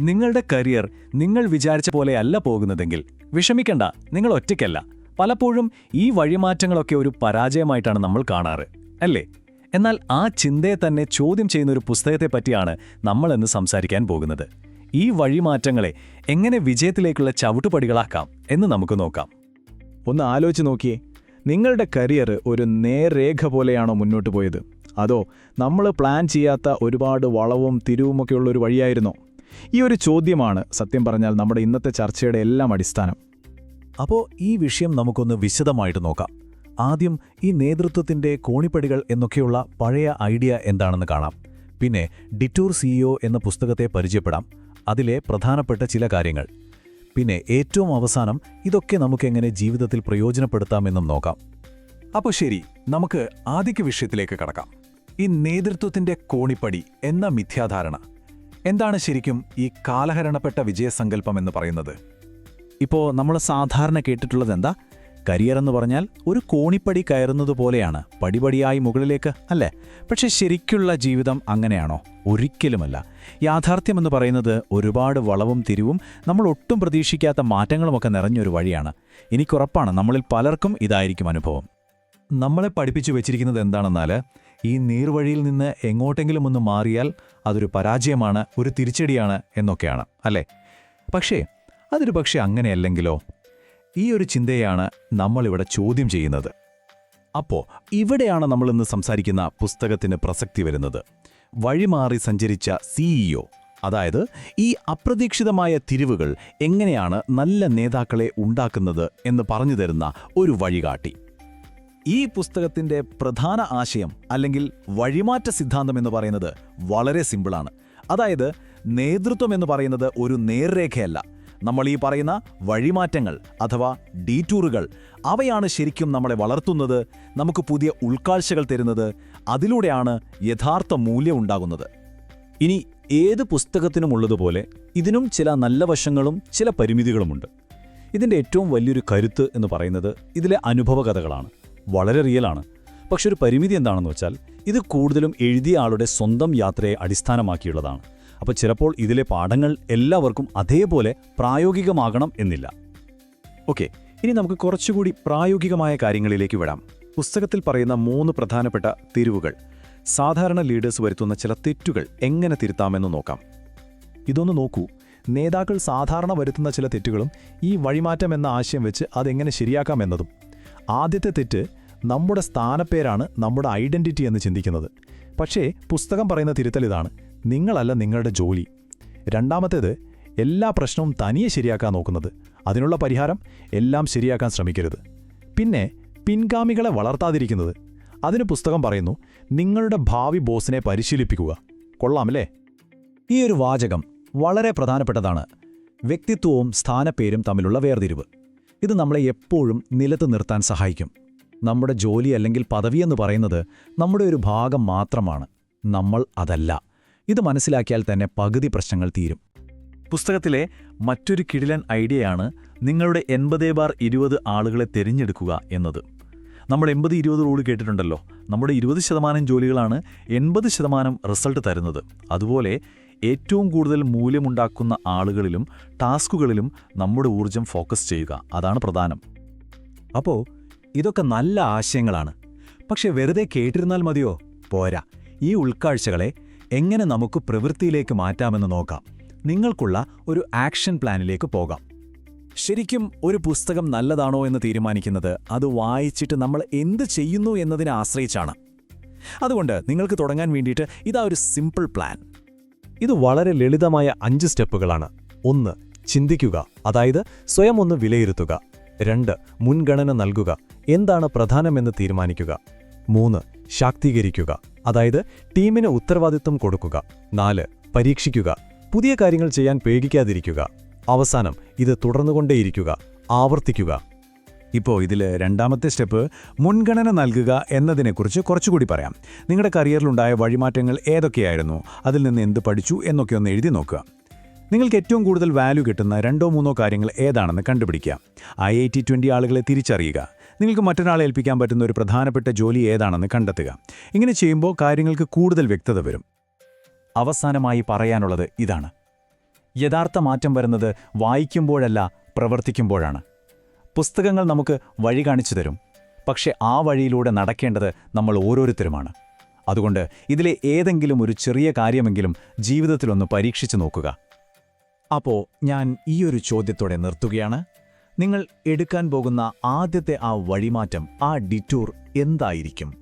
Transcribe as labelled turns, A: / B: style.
A: നിങ്ങളുടെ കരിയർ നിങ്ങൾ വിചാരിച്ച പോലെ അല്ല പോകുന്നതെങ്കിൽ വിഷമിക്കണ്ട നിങ്ങൾ ഒറ്റയ്ക്കല്ല. പലപ്പോഴും ഈ വഴിമാറ്റങ്ങളൊക്കെ ഒരു പരാജയമായിട്ടാണ് നമ്മൾ കാണാറ് അല്ലേ? എന്നാൽ ആ ചിന്തയെ തന്നെ ചോദ്യം ചെയ്യുന്ന ഒരു പുസ്തകത്തെ പറ്റിയാണ് നമ്മൾ ഇന്ന് സംസാരിക്കാൻ പോകുന്നത്. ഈ വഴിമാറ്റങ്ങളെ എങ്ങനെ വിജയത്തിലേക്കുള്ള ചവിട്ടുപടികളാക്കാം എന്ന് നമുക്ക് നോക്കാം.
B: ഒന്ന് ആലോചിച്ച് നോക്കിയേ നിങ്ങളുടെ കരിയർ ഒരു നേർരേഖ പോലെയാണോ മുന്നോട്ട് പോയത്? അതോ നമ്മൾ പ്ലാൻ ചെയ്യാത്ത ഒരുപാട് വളവും തിരിവുമൊക്കെയുള്ള ഒരു വഴിയായിരുന്നോ? ഈ ഒരു ചോദ്യമാണ് സത്യം പറഞ്ഞാൽ നമ്മുടെ ഇന്നത്തെ ചർച്ചയുടെ എല്ലാം അടിസ്ഥാനം.
C: അപ്പോൾ ഈ വിഷയം നമുക്കൊന്ന് വിശദമായിട്ട് നോക്കാം. ആദ്യം ഈ നേതൃത്വത്തിന്റെ കോണിപ്പടികൾ എന്നൊക്കെയുള്ള പഴയ ഐഡിയ എന്താണെന്ന് കാണാം. പിന്നെ ഡിറ്റൂർ സിഇഒ എന്ന പുസ്തകത്തെ പരിചയപ്പെടാം. അതിലെ പ്രധാനപ്പെട്ട ചില കാര്യങ്ങൾ. പിന്നെ ഏറ്റവും അവസാനം ഇതൊക്കെ നമുക്കെങ്ങനെ ജീവിതത്തിൽ പ്രയോജനപ്പെടുത്താമെന്നും നോക്കാം.
A: അപ്പോൾ ശരി നമുക്ക് ആദ്യ വിഷയത്തിലേക്ക് കടക്കാം. ഈ നേതൃത്വത്തിന്റെ കോണിപ്പടി എന്ന മിഥ്യാധാരണ. എന്താണ് ശരിക്കും ഈ കാലഹരണപ്പെട്ട വിജയസങ്കല്പം എന്ന് പറയുന്നത്?
C: ഇപ്പോൾ നമ്മൾ സാധാരണ കേട്ടിട്ടുള്ളത് എന്താ? കരിയർ എന്ന് പറഞ്ഞാൽ ഒരു കോണിപ്പടി കയറുന്നത് പോലെയാണ് പടിപടിയായി മുകളിലേക്ക് അല്ലേ? പക്ഷെ ശരിക്കുള്ള ജീവിതം അങ്ങനെയാണോ? ഒരിക്കലുമല്ല. യാഥാർത്ഥ്യമെന്ന് പറയുന്നത് ഒരുപാട് വളവും തിരിവും നമ്മൾ ഒട്ടും പ്രതീക്ഷിക്കാത്ത മാറ്റങ്ങളുമൊക്കെ നിറഞ്ഞൊരു വഴിയാണ്. എനിക്കുറപ്പാണ് നമ്മളിൽ പലർക്കും ഇതായിരിക്കും അനുഭവം.
A: നമ്മളെ പഠിപ്പിച്ചു വെച്ചിരിക്കുന്നത് എന്താണെന്നാൽ ഈ നീർവഴിയിൽ നിന്ന് എങ്ങോട്ടെങ്കിലും ഒന്ന് മാറിയാൽ അതൊരു പരാജയമാണ് ഒരു തിരിച്ചടിയാണ് എന്നൊക്കെയാണ് അല്ലേ? പക്ഷേ അതൊരു പക്ഷേ അങ്ങനെയല്ലെങ്കിലോ? ഈ ഒരു ചിന്തയാണ് നമ്മളിവിടെ ചോദ്യം ചെയ്യുന്നത്. അപ്പോൾ ഇവിടെയാണ് നമ്മൾ ഇന്ന് സംസാരിക്കുന്ന പുസ്തകത്തിന് പ്രസക്തി വരുന്നത്. വഴിമാറി സഞ്ചരിച്ച സിഇഒ അതായത് ഈ അപ്രതീക്ഷിതമായ തിരിവുകൾ എങ്ങനെയാണ് നല്ല നേതാക്കളെ ഉണ്ടാക്കുന്നത് എന്ന് പറഞ്ഞു തരുന്ന ഒരു വഴികാട്ടി. ഈ പുസ്തകത്തിന്റെ പ്രധാന ആശയം അല്ലെങ്കിൽ വഴിമാറ്റ സിദ്ധാന്തം എന്ന് പറയുന്നത് വളരെ സിമ്പിളാണ്. അതായത് നേതൃത്വം എന്ന് പറയുന്നത് ഒരു നേർരേഖയല്ല. നമ്മൾ ഈ പറയുന്ന വഴിമാറ്റങ്ങൾ അഥവാ ഡീറ്റൂറുകൾ അവയാണ് ശരിക്കും നമ്മളെ വളർത്തുന്നത് നമുക്ക് പുതിയ ഉൾക്കാഴ്ചകൾ തരുന്നത് അതിലൂടെയാണ് യഥാർത്ഥ മൂല്യം ഉണ്ടാകുന്നത്. ഇനി ഏത് പുസ്തകത്തിനുമുള്ളതുപോലെ ഇതിനും ചില നല്ല വശങ്ങളും ചില പരിമിതികളുമുണ്ട്. ഇതിന്റെ ഏറ്റവും വലിയൊരു കരുത്ത് എന്ന് പറയുന്നത് ഇതിലെ അനുഭവകഥകളാണ്. വളരെ റിയലാണ് പക്ഷെ ഒരു പരിമിതി എന്താണെന്ന് വെച്ചാൽ ഇത് കൂടുതലും എഴുതിയ ആളുടെ സ്വന്തം യാത്രയെ അടിസ്ഥാനമാക്കിയുള്ളതാണ്. അപ്പോൾ ചിലപ്പോൾ ഇതിലെ പാഠങ്ങൾ എല്ലാവർക്കും അതേപോലെ പ്രായോഗികമാകണം എന്നില്ല. ഓക്കെ ഇനി നമുക്ക് കുറച്ചുകൂടി പ്രായോഗികമായ കാര്യങ്ങളിലേക്ക് വിടാം പുസ്തകത്തിൽ പറയുന്ന മൂന്ന് പ്രധാനപ്പെട്ട തിരിവുകൾ സാധാരണ ലീഡേഴ്സ് വരുത്തുന്ന ചില തെറ്റുകൾ എങ്ങനെ തിരുത്താമെന്ന് നോക്കാം. ഇതൊന്ന് നോക്കൂ. നേതാക്കൾ സാധാരണ വരുത്തുന്ന ചില തെറ്റുകളും ഈ വഴിമാറ്റം എന്ന ആശയം വെച്ച് അതെങ്ങനെ ശരിയാക്കാമെന്നതും ആദ്യത്തെ തെറ്റ് നമ്മുടെ സ്ഥാനപ്പേരാണ് നമ്മുടെ ഐഡന്റിറ്റി എന്ന് ചിന്തിക്കുന്നത്. പക്ഷേ പുസ്തകം പറയുന്ന തിരുത്തൽ ഇതാണ്. നിങ്ങളല്ല നിങ്ങളുടെ ജോലി. രണ്ടാമത്തേത് എല്ലാ പ്രശ്നവും തനിയെ ശരിയാക്കാൻ നോക്കുന്നത്. അതിനുള്ള പരിഹാരം എല്ലാം ശരിയാക്കാൻ ശ്രമിക്കരുത്. പിന്നെ പിൻഗാമികളെ വളർത്താതിരിക്കുന്നത്. അതിന് പുസ്തകം പറയുന്നു നിങ്ങളുടെ ഭാവി ബോസിനെ പരിശീലിപ്പിക്കുക. കൊള്ളാമല്ലേ? ഈ ഒരു വാചകം വളരെ പ്രധാനപ്പെട്ടതാണ്. വ്യക്തിത്വവും സ്ഥാനപ്പേരും തമ്മിലുള്ള വേർതിരിവ്. ഇത് നമ്മളെ എപ്പോഴും നിലത്ത് നിർത്താൻ സഹായിക്കും. നമ്മുടെ ജോലി അല്ലെങ്കിൽ പദവി എന്ന് പറയുന്നത് നമ്മുടെ ഒരു ഭാഗം മാത്രമാണ്. നമ്മൾ അതല്ല. ഇത് മനസ്സിലാക്കിയാൽ തന്നെ പകുതി പ്രശ്നങ്ങൾ തീരും. പുസ്തകത്തിലെ മറ്റൊരു കിടിലൻ ഐഡിയയാണ് നിങ്ങളുടെ എൺപതേ ബാർ ഇരുപത് ആളുകളെ തിരഞ്ഞെടുക്കുക എന്നത്. നമ്മൾ എൺപത് ഇരുപത് റൂൾ കേട്ടിട്ടുണ്ടല്ലോ. നമ്മുടെ ഇരുപത് ശതമാനം ജോലികളാണ് എൺപത് ശതമാനം റിസൾട്ട് തരുന്നത്. അതുപോലെ ഏറ്റവും കൂടുതൽ മൂല്യമുണ്ടാക്കുന്ന ആളുകളിലും ടാസ്കുകളിലും നമ്മുടെ ഊർജം ഫോക്കസ് ചെയ്യുക. അതാണ് പ്രധാനം. അപ്പോൾ ഇതൊക്കെ നല്ല ആശയങ്ങളാണ്. പക്ഷെ വെറുതെ കേട്ടിരുന്നാൽ മതിയോ? പോരാ. ഈ ഉൾക്കാഴ്ചകളെ എങ്ങനെ നമുക്ക് പ്രവൃത്തിയിലേക്ക് മാറ്റാമെന്ന് നോക്കാം. നിങ്ങൾക്കുള്ള ഒരു ആക്ഷൻ പ്ലാനിലേക്ക് പോകാം. ശരിക്കും ഒരു പുസ്തകം നല്ലതാണോ എന്ന് തീരുമാനിക്കുന്നത് അത് വായിച്ചിട്ട് നമ്മൾ എന്ത് ചെയ്യുന്നു എന്നതിനെ ആശ്രയിച്ചാണ്. അതുകൊണ്ട് നിങ്ങൾക്ക് തുടങ്ങാൻ വേണ്ടിയിട്ട് ഇതാ ഒരു സിമ്പിൾ പ്ലാൻ. ഇത് വളരെ ലളിതമായ അഞ്ച് സ്റ്റെപ്പുകളാണ്. ഒന്ന് ചിന്തിക്കുക. അതായത് സ്വയം ഒന്ന് വിലയിരുത്തുക. രണ്ട് മുൻഗണന നൽകുക. എന്താണ് പ്രധാനമെന്ന് തീരുമാനിക്കുക? മൂന്ന് ശാക്തീകരിക്കുക. അതായത് ടീമിന് ഉത്തരവാദിത്വം കൊടുക്കുക. നാല് പരീക്ഷിക്കുക. പുതിയ കാര്യങ്ങൾ ചെയ്യാൻ പേടിക്കാതിരിക്കുക. അവസാനം ഇത് തുടർന്നുകൊണ്ടേയിരിക്കുക. ആവർത്തിക്കുക. ഇപ്പോൾ ഇതിൽ രണ്ടാമത്തെ സ്റ്റെപ്പ് മുൻഗണന നൽകുക എന്നതിനെക്കുറിച്ച് കുറച്ചുകൂടി പറയാം. നിങ്ങളുടെ കരിയറിലുണ്ടായ വഴിമാറ്റങ്ങൾ ഏതൊക്കെയായിരുന്നു? അതിൽ നിന്ന് എന്ത് പഠിച്ചു എന്നൊക്കെ ഒന്ന് എഴുതി നോക്കുക. നിങ്ങൾക്ക് ഏറ്റവും കൂടുതൽ വാല്യൂ കിട്ടുന്ന രണ്ടോ മൂന്നോ കാര്യങ്ങൾ ഏതാണെന്ന് കണ്ടുപിടിക്കുക ഐ ഐ ടി ട്വന്റി ആളുകളെ തിരിച്ചറിയുക. നിങ്ങൾക്ക് മറ്റൊരാളെ ഏൽപ്പിക്കാൻ പറ്റുന്ന ഒരു പ്രധാനപ്പെട്ട ജോലി ഏതാണെന്ന് കണ്ടെത്തുക. ഇങ്ങനെ ചെയ്യുമ്പോൾ കാര്യങ്ങൾക്ക് കൂടുതൽ വ്യക്തത വരും. അവസാനമായി പറയാനുള്ളത് ഇതാണ്.
C: യഥാർത്ഥ മാറ്റം വരുന്നത് വായിക്കുമ്പോഴല്ല പ്രവർത്തിക്കുമ്പോഴാണ്. പുസ്തകങ്ങൾ നമുക്ക് വഴി കാണിച്ചു തരും. പക്ഷെ ആ വഴിയിലൂടെ നടക്കേണ്ടത് നമ്മൾ ഓരോരുത്തരുമാണ്. അതുകൊണ്ട് ഇതിലെ ഏതെങ്കിലും ഒരു ചെറിയ കാര്യമെങ്കിലും ജീവിതത്തിലൊന്ന് പരീക്ഷിച്ചു നോക്കുക. അപ്പോ ഞാൻ ഈയൊരു ചോദ്യത്തോടെ നിർത്തുകയാണ്. നിങ്ങൾ എടുക്കാൻ പോകുന്ന ആദ്യത്തെ ആ വഴിമാറ്റം ആ ഡിറ്റൂർ എന്തായിരിക്കും?